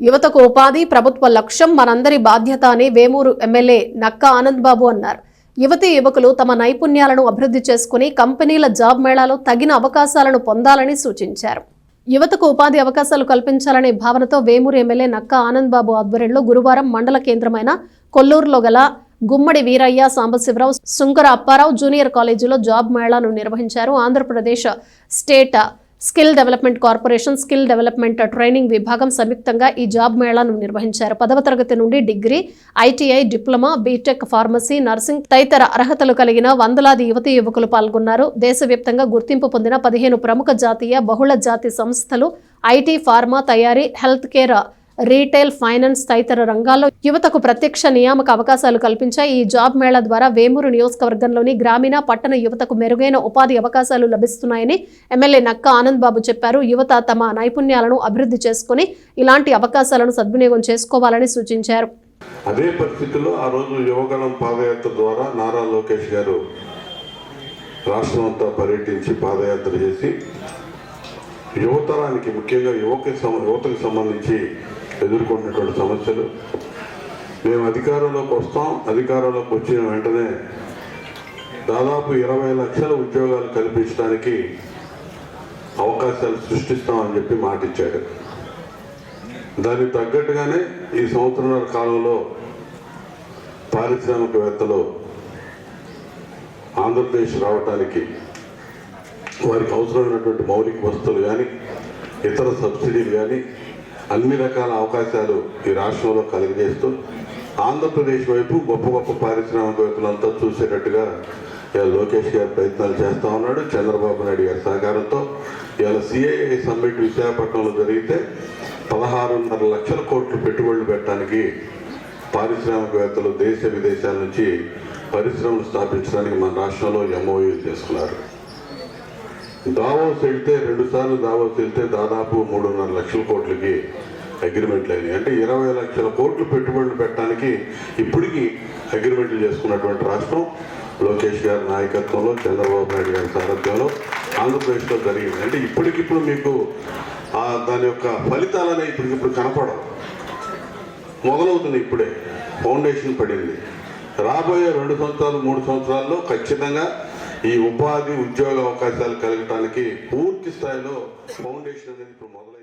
యువతకు ఉపాధి ప్రభుత్వ లక్ష్యం మనందరి బాధ్యత అని వేమూరు ఎమ్మెల్యే నక్క ఆనంద్ బాబు అన్నారు. యువతి యువకులు తమ నైపుణ్యాలను అభివృద్ధి చేసుకుని కంపెనీల జాబ్ మేళాలో తగిన అవకాశాలను పొందాలని సూచించారు. యువతకు ఉపాధి అవకాశాలు కల్పించాలనే భావనతో వేమూరు ఎమ్మెల్యే నక్క ఆనంద్ బాబు ఆధ్వర్యంలో గురువారం మండల కేంద్రమైన కొల్లూరులో గల గుమ్మడి వీరయ్య సాంబశివరావు సుంకర అప్పారావు జూనియర్ కాలేజీలో జాబ్ మేళాను నిర్వహించారు Andhra Pradesh state skill development corporation skill development training విభాగం సంయుక్తంగా ఈ జాబ్ మేళాను నిర్వహించారు. పదవ తరగతి నుండి degree ITI diploma BTech pharmacy nursing తదితర అర్హతలు కలిగిన వందలాది యువతీ యువకులు పాల్గొన్నారు. దేశవ్యాప్తంగా గుర్తింపు పొందిన పదిహేను ప్రముఖ జాతీయ బహుళ జాతి సంస్థలు ఐటీ ఫార్మా తయారీ హెల్త్ కేర్ రీటైల్ ఫైనాన్స్ తదితర రంగాల్లో యువతకు ప్రత్యక్ష నియామక అవకాశాలు కల్పించాయి. ఈ జాబ్ మేళా ద్వారా వేమూరు నియోజకవర్గంలోని గ్రామీణ పట్టణ యువతకు మెరుగైన ఉపాధి అవకాశాలు లభిస్తున్నాయని ఎమ్మెల్యే నక్క ఆనంద్ బాబు చెప్పారు. యువత తమ నైపుణ్యాలను అభివృద్ధి చేసుకుని ఇలాంటి అవకాశాలను సద్వినియోగం చేసుకోవాలని సూచించారు. అదే పరిస్థితుల్లో ఆ రోజు యువగణం పాదయాత్ర ద్వారా నారా లోకేష్ గారు రాష్ట్రం అంతా పర్యటించి పాదయాత్ర చేసి యువతరానికి ముఖ్యంగా యువకి యువతకు సంబంధించి ఎదుర్కొంటున్నటువంటి సమస్యలు. మేము అధికారంలోకి వస్తాం. అధికారంలోకి వచ్చిన వెంటనే దాదాపు ఇరవై లక్షల ఉద్యోగాలు కల్పించడానికి అవకాశాలు సృష్టిస్తామని చెప్పి మాటిచ్చాడు. దానికి తగ్గట్టుగానే ఈ సంవత్సరాల కాలంలో పారిశ్రామికవేత్తలు ఆంధ్రప్రదేశ్ రావటానికి వారికి అవసరమైనటువంటి మౌలిక వస్తువులు కానీ ఇతర సబ్సిడీలు కానీ అన్ని రకాల అవకాశాలు ఈ రాష్ట్రంలో కలిగజేస్తూ ఆంధ్రప్రదేశ్ వైపు గొప్ప గొప్ప పారిశ్రామికవేత్తలంతా చూసేటట్టుగా ఇలా లోకేష్ గారు ప్రయత్నాలు చేస్తూ ఉన్నాడు. చంద్రబాబు నాయుడు గారి సహకారంతో ఇలా సిఐఐ సమ్మిట్ విశాఖపట్నంలో జరిగితే పదహారున్నర లక్షల కోట్లు పెట్టుబడులు పెట్టడానికి పారిశ్రామికవేత్తలు దేశ విదేశాల నుంచి పరిశ్రమలు స్థాపించడానికి మన రాష్ట్రంలో ఎంఓయూలు చేసుకున్నారు. దావోస్ వెళ్తే రెండు సార్లు దావోస్ వెళ్తే దాదాపు మూడున్నర లక్షల కోట్లకి అగ్రిమెంట్లు అయినాయి. అంటే ఇరవై లక్షల కోట్లు పెట్టుబడులు పెట్టడానికి ఇప్పటికీ అగ్రిమెంట్లు చేసుకున్నటువంటి రాష్ట్రం లోకేష్ గారి నాయకత్వంలో చంద్రబాబు నాయుడు గారి సారథ్యంలో ఆంధ్రప్రదేశ్లో జరిగింది. అంటే ఇప్పటికిప్పుడు మీకు దాని యొక్క ఫలితాలనే ఇప్పటికిప్పుడు కనపడవు. మొదలవుతుంది ఇప్పుడే. ఫౌండేషన్ పడింది. రాబోయే రెండు సంవత్సరాలు మూడు సంవత్సరాల్లో ఖచ్చితంగా ఈ ఉపాధి ఉద్యోగ అవకాశాలు కలగటానికి పూర్తి స్థాయిలో ఫౌండేషన్ అనేది ఇప్పుడు మొదలై